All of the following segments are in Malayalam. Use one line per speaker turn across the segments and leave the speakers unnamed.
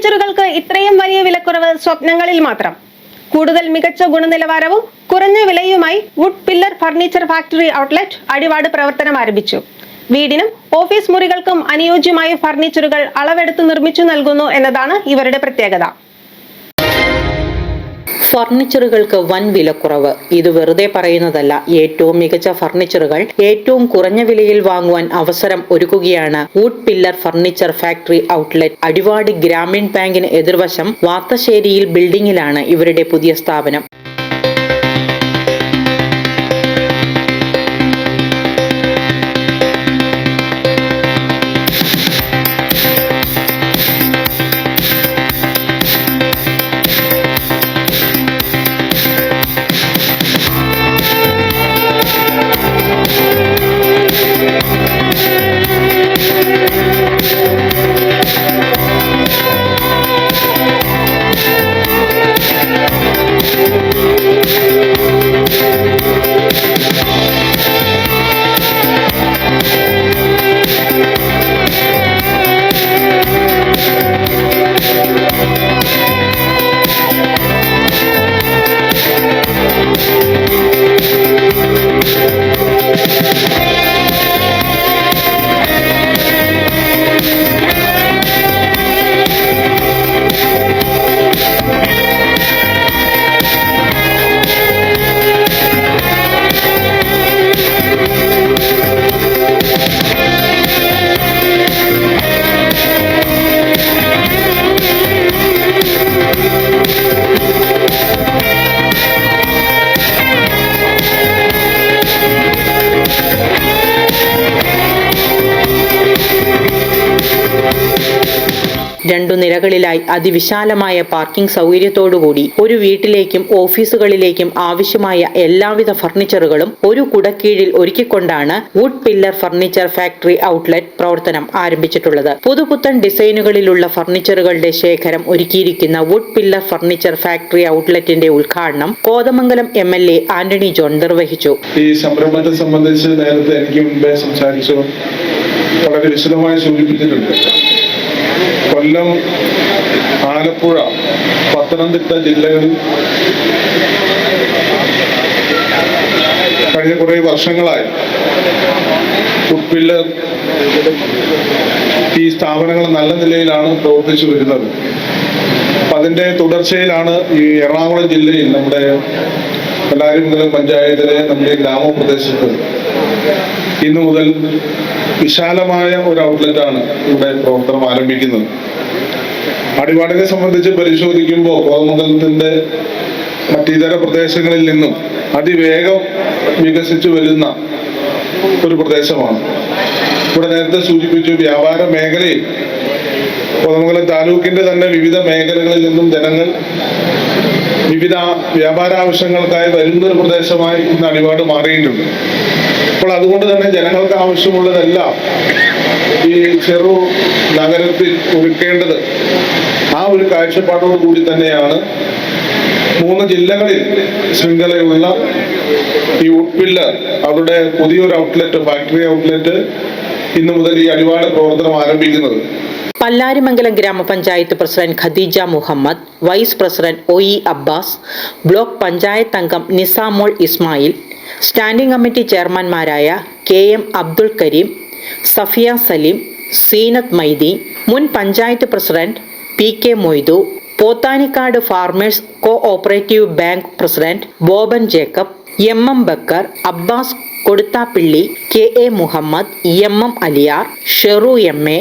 ഫർണിച്ചറുകൾക്ക് ഇത്രയും വലിയ വിലക്കുറവ് സ്വപ്നങ്ങളിൽ മാത്രം. കൂടുതൽ മികച്ച ഗുണനിലവാരവും കുറഞ്ഞ വിലയുമായി wood pillar furniture factory outlet Adivad പ്രവർത്തനം ആരംഭിച്ചു. വീടിനും ഓഫീസ് മുറികൾക്കും അനുയോജ്യമായ ഫർണിച്ചറുകൾ അളവെടുത്ത് നിർമ്മിച്ചു നൽകുന്നു എന്നതാണ് ഇവരുടെ പ്രത്യേകത.
ഫർണിച്ചറുകൾക്ക് വൻ വിലക്കുറവ്. ഇത് വെറുതെ പറയുന്നതല്ല. ഏറ്റവും മികച്ച ഫർണിച്ചറുകൾ ഏറ്റവും കുറഞ്ഞ വിലയിൽ വാങ്ങുവാൻ അവസരം ഒരുക്കുകയാണ് wood pillar furniture factory outlet. അടിവാടി Grameen ബാങ്കിന് എതിർവശം വാത്തശ്ശേരിയിൽ ബിൽഡിംഗിലാണ് ഇവരുടെ പുതിയ സ്ഥാപനം. രണ്ടു നിരകളിലായി അതിവിശാലമായ പാർക്കിംഗ് സൗകര്യത്തോടുകൂടി ഒരു വീട്ടിലേക്കും ഓഫീസുകളിലേക്കും ആവശ്യമായ എല്ലാവിധ ഫർണിച്ചറുകളും ഒരു കുടക്കീഴിൽ ഒരുക്കിക്കൊണ്ടാണ് wood pillar furniture factory outlet പ്രവർത്തനം ആരംഭിച്ചിട്ടുള്ളത്. പുതുപുത്തൻ ഡിസൈനുകളിലുള്ള ഫർണിച്ചറുകളുടെ ശേഖരം ഒരുക്കിയിരിക്കുന്ന വുഡ് പില്ലർ ഫർണിച്ചർ ഫാക്ടറി ഔട്ട്ലെറ്റിന്റെ ഉദ്ഘാടനം Kothamangalam M L A Antony John നിർവഹിച്ചു.
ഈ സംരംഭത്തെ സംബന്ധിച്ച് നേരത്തെ എനിക്ക് മുമ്പേ സംസാരിച്ചു വളരെ വിശദമായി സൂചിപ്പിച്ചിട്ടുണ്ട്. കൊല്ലം ആലപ്പുഴ പത്തനംതിട്ട ജില്ലകളിൽ കഴിഞ്ഞ കുറേ വർഷങ്ങളായി ഫുഡ് ഈ സ്ഥാപനങ്ങൾ നല്ല നിലയിലാണ് പ്രവർത്തിച്ചു വരുന്നത് അപ്പം അതിന്റെ തുടർച്ചയിലാണ് ഈ എറണാകുളം ജില്ലയിൽ നമ്മുടെ കലാരിമംഗലം പഞ്ചായത്തിലെ നമ്മുടെ ഗ്രാമപ്രദേശത്ത് ഇന്നു മുതൽ വിശാലമായ ഒരു ഔട്ട്ലെറ്റ് ആണ് ഇവിടെ പ്രവർത്തനം ആരംഭിക്കുന്നത്. അടിവാടിനെ സംബന്ധിച്ച് പരിശോധിക്കുമ്പോൾ കോതമംഗലത്തിന്റെ മറ്റിതര പ്രദേശങ്ങളിൽ നിന്നും അതിവേഗം വികസിച്ചു വരുന്ന ഒരു പ്രദേശമാണ്. ഇവിടെ നേരത്തെ സൂചിപ്പിച്ചു വ്യാപാര മേഖലയിൽ കോതമംഗലം താലൂക്കിന്റെ തന്നെ വിവിധ മേഖലകളിൽ നിന്നും ജനങ്ങൾ വിവിധ വ്യാപാര ആവശ്യങ്ങൾക്കായി വരുന്ന ഒരു പ്രദേശമായി ഇന്ന് അടിപാട് മാറിയിട്ടുണ്ട്. അപ്പോൾ അതുകൊണ്ട് തന്നെ ജനങ്ങൾക്ക് ആവശ്യമുള്ളതെല്ലാം ഈ ചെറു നഗരത്തിൽ ഒരുക്കേണ്ടത് ആ ഒരു കാഴ്ചപ്പാടോട് കൂടി തന്നെയാണ്. മൂന്ന് ജില്ലകളിൽ ശൃംഖലയുള്ള ഈ ഉപ്പില്ലർ അവരുടെ പുതിയൊരു ഔട്ട്ലെറ്റ് ഫാക്ടറി ഔട്ട്ലെറ്റ് ഇന്നു മുതൽ ഈ അടിവാട് പ്രവർത്തനം ആരംഭിക്കുന്നത്.
Pallarimangalam grama panchayat president Khadeeja Muhammad vice president O E Abbas block panchayat അംഗം നിസാമോൾ ഇസ്മായിൽ സ്റ്റാൻഡിംഗ് കമ്മിറ്റി ചെയർമാൻമാരായ കെ എം അബ്ദുൾ കരീം സഫിയ സലീം സീനത്ത് മൈദീൻ മുൻ panchayat president P K Moythu Pothanikkad farmers co operative bank president Boban Jacob M M Bakkar Abbas Koduthappilly K A Muhammad M M Aliyar Sheru M A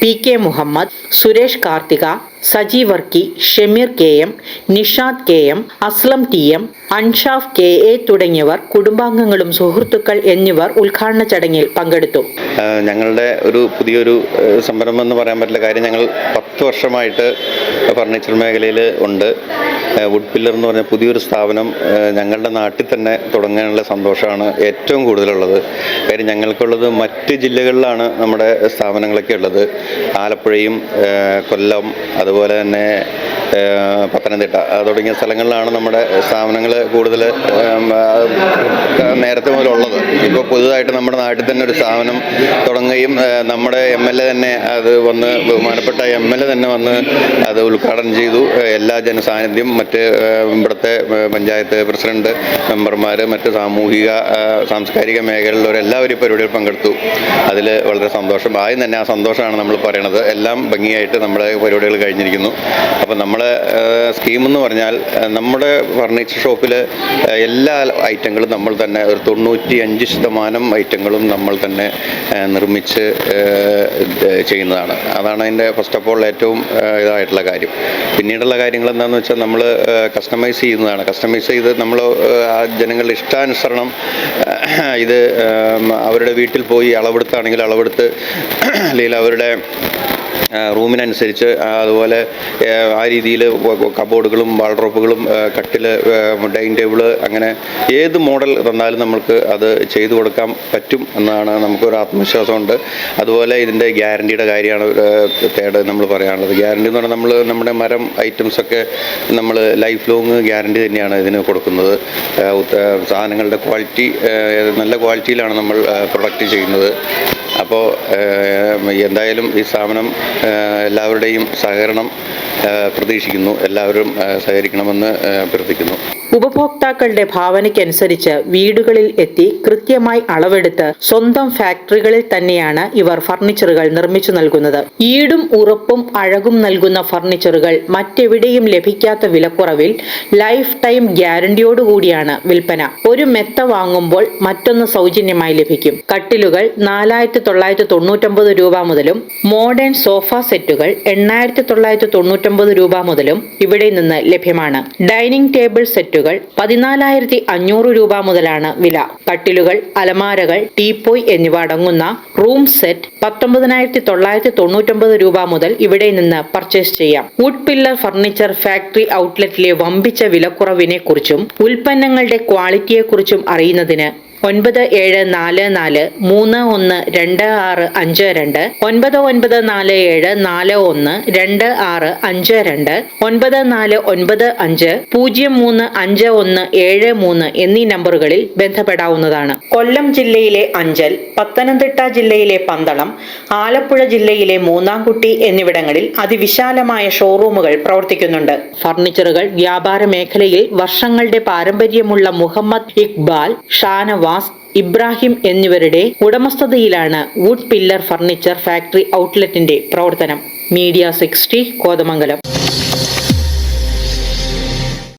P K Muhammad Suresh Karthika Saji Varkey Shameer K M Nishad K M Aslam T M Anshaf K A തുടങ്ങിയവർ കുടുംബാംഗങ്ങളും സുഹൃത്തുക്കൾ എന്നിവർ ഉദ്ഘാടന ചടങ്ങിൽ പങ്കെടുത്തു.
ഞങ്ങളുടെ ഒരു പുതിയൊരു സംരംഭം എന്ന് പറയാൻ പറ്റില്ല കാര്യം ഞങ്ങൾ പത്ത് വർഷമായിട്ട് ഫർണിച്ചർ മേഖലയിൽ ഉണ്ട്. വുഡ് പില്ലർ എന്ന് പറഞ്ഞ പുതിയൊരു സ്ഥാപനം ഞങ്ങളുടെ നാട്ടിൽ തന്നെ തുടങ്ങാനുള്ള സന്തോഷമാണ് ഏറ്റവും കൂടുതലുള്ളത്. കാര്യം ഞങ്ങൾക്കുള്ളത് മറ്റ് ജില്ലകളിലാണ് നമ്മുടെ സ്ഥാപനങ്ങളൊക്കെ ഉള്ളത്. ആലപ്പുഴയും കൊല്ലം കൊല്ലം അതുപോലെ തന്നെ പത്തനംതിട്ട. തുടങ്ങിയ സ്ഥലങ്ങളിലാണ് നമ്മുടെ സ്ഥാപനങ്ങൾ കൂടുതൽ നേരത്തെ മുതലുള്ളത്. ഇപ്പോൾ പുതുതായിട്ട് നമ്മുടെ നാട്ടിൽ തന്നെ ഒരു സ്ഥാപനം തുടങ്ങുകയും നമ്മുടെ എം എൽ എ തന്നെ അത് വന്ന് ബഹുമാനപ്പെട്ട എം എൽ എ തന്നെ വന്ന് അത് ഉദ്ഘാടനം ചെയ്തു. എല്ലാ ജനസാന്നിധ്യം മറ്റ് ഇവിടുത്തെ പഞ്ചായത്ത് പ്രസിഡന്റ് മെമ്പർമാർ മറ്റ് സാമൂഹിക സാംസ്കാരിക മേഖലയിലുള്ളവർ എല്ലാവരും പരിപാടിയിൽ പങ്കെടുത്തു. അതിൽ വളരെ സന്തോഷം. ആദ്യം തന്നെ ആ സന്തോഷമാണ് നമ്മൾ പറയണത്. എല്ലാം ഭംഗിയായിട്ട് നമ്മുടെ പരിപാടികൾ കഴിഞ്ഞിരിക്കുന്നു. അപ്പോൾ നമ്മുടെ സ്കീം എന്ന് പറഞ്ഞാൽ നമ്മുടെ ഫർണിച്ചർ ഷോപ്പിൽ എല്ലാ ഐറ്റങ്ങളും നമ്മൾ തന്നെ ഒരു തൊണ്ണൂറ്റി അഞ്ച് ശതമാനം ഐറ്റങ്ങളും നമ്മൾ തന്നെ നിർമ്മിച്ച് ചെയ്യുന്നതാണ്. അതാണ് അതിന്റെ ഫസ്റ്റ് ഓഫ് ഓൾ ഏറ്റവും ഇതായിട്ടുള്ള കാര്യം. പിന്നീടുള്ള കാര്യങ്ങൾ എന്താണെന്ന് വെച്ചാൽ നമ്മൾ കസ്റ്റമൈസ് ചെയ്യുന്നതാണ്. കസ്റ്റമൈസ് ചെയ്ത് നമ്മൾ ആ ജനങ്ങളുടെ ഇഷ്ടാനുസരണം ഇത് അവരുടെ വീട്ടിൽ പോയി അളവെടുത്താണെങ്കിൽ അളവെടുത്ത് അല്ലെങ്കിൽ അവരുടെ റൂമിനനുസരിച്ച് അതുപോലെ ആ രീതിയിൽ കബോർഡുകളും വാൾഡ്രോപ്പുകളും കട്ടിൽ ഡൈനിങ് ടേബിൾ അങ്ങനെ ഏത് മോഡൽ തന്നാലും നമുക്ക് അത് ചെയ്തു കൊടുക്കാൻ പറ്റും എന്നാണ് നമുക്കൊരു ആത്മവിശ്വാസമുണ്ട്. അതുപോലെ ഇതിന്റെ ഗ്യാരണ്ടിയുടെ കാര്യമാണ് തേട് നമ്മൾ പറയാനുള്ളത്. ഗ്യാരണ്ടി എന്ന് പറഞ്ഞാൽ നമ്മൾ നമ്മുടെ മരം ഐറ്റംസൊക്കെ നമ്മൾ ലൈഫ് ലോങ് ഗ്യാരണ്ടി തന്നെയാണ് ഇതിന് കൊടുക്കുന്നത്. സാധനങ്ങളുടെ ക്വാളിറ്റി നല്ല ക്വാളിറ്റിയിലാണ് നമ്മൾ പ്രൊഡക്റ്റ് ചെയ്യുന്നത്. അപ്പോൾ എന്തായാലും ഈ സ്ഥാപനം എല്ലാവരുടെയും സഹകരണം പ്രതീക്ഷിക്കുന്നു. എല്ലാവരും സഹകരിക്കണമെന്ന് അഭ്യർത്ഥിക്കുന്നു.
ഉപഭോക്താക്കളുടെ ഭാവനയ്ക്കനുസരിച്ച് വീടുകളിൽ എത്തി കൃത്യമായി അളവെടുത്ത് സ്വന്തം ഫാക്ടറികളിൽ തന്നെയാണ് ഇവർ ഫർണിച്ചറുകൾ നിർമ്മിച്ചു നൽകുന്നത്. ഈടും ഉറപ്പും അഴകും നൽകുന്ന ഫർണിച്ചറുകൾ മറ്റെവിടെയും ലഭിക്കാത്ത വിലക്കുറവിൽ ലൈഫ് ടൈം ഗ്യാരണ്ടിയോടുകൂടിയാണ് വിൽപ്പന. ഒരു മെത്ത വാങ്ങുമ്പോൾ മറ്റൊന്ന് സൗജന്യമായി ലഭിക്കും. കട്ടിലുകൾ നാലായിരത്തി തൊള്ളായിരത്തി തൊണ്ണൂറ്റൊമ്പത് രൂപ മുതലും മോഡേൺ സോഫ സെറ്റുകൾ എണ്ണായിരത്തി തൊള്ളായിരത്തി തൊണ്ണൂറ്റൊമ്പത് രൂപ മുതലും ഇവിടെ നിന്ന് ലഭ്യമാണ്. ഡൈനിങ് ടേബിൾ സെറ്റുകൾ പതിനാലായിരത്തി അഞ്ഞൂറ് രൂപ മുതലാണ് വില. കട്ടിലുകൾ അലമാരകൾ ടീപ്പോയ് എന്നിവ അടങ്ങുന്ന റൂം സെറ്റ് പത്തൊമ്പതിനായിരത്തി തൊള്ളായിരത്തി തൊണ്ണൂറ്റൊമ്പത് രൂപ മുതൽ ഇവിടെ നിന്ന് പർച്ചേസ് ചെയ്യാം. വുഡ് പില്ലർ ഫർണിച്ചർ ഫാക്ടറി ഔട്ട്ലെറ്റിലെ വമ്പിച്ച വിലക്കുറവിനെ കുറിച്ചും ഉൽപ്പന്നങ്ങളുടെ ക്വാളിറ്റിയെക്കുറിച്ചും അറിയുന്നതിന് ഒൻപത് ഏഴ് നാല് നാല് മൂന്ന് ഒന്ന് രണ്ട് ആറ് അഞ്ച് രണ്ട് ഒൻപത് ഒൻപത് നാല് ഏഴ് നാല് ഒന്ന് രണ്ട് ആറ് അഞ്ച് രണ്ട് ഒൻപത് നാല് ഒൻപത് അഞ്ച് പൂജ്യം മൂന്ന് അഞ്ച് ഒന്ന് ഏഴ് മൂന്ന് എന്നീ നമ്പറുകളിൽ ബന്ധപ്പെടാവുന്നതാണ്. കൊല്ലം ജില്ലയിലെ അഞ്ചൽ പത്തനംതിട്ട ജില്ലയിലെ പന്തളം ആലപ്പുഴ ജില്ലയിലെ മൂന്നാംകുട്ടി എന്നിവിടങ്ങളിൽ അതിവിശാലമായ ഷോറൂമുകൾ പ്രവർത്തിക്കുന്നുണ്ട്. ഫർണിച്ചറുകൾ വ്യാപാര മേഖലയിൽ വർഷങ്ങളുടെ പാരമ്പര്യമുള്ള മുഹമ്മദ് ഇക്ബാൽ ഷാനവാസ് ഇബ്രാഹിം എന്നിവരുടെ ഉടമസ്ഥതയിലാണ് വുഡ് പില്ലർ ഫർണിച്ചർ ഫാക്ടറി ഔട്ട്ലെറ്റിന്റെ പ്രവർത്തനം. Media sixty Kothamangalam.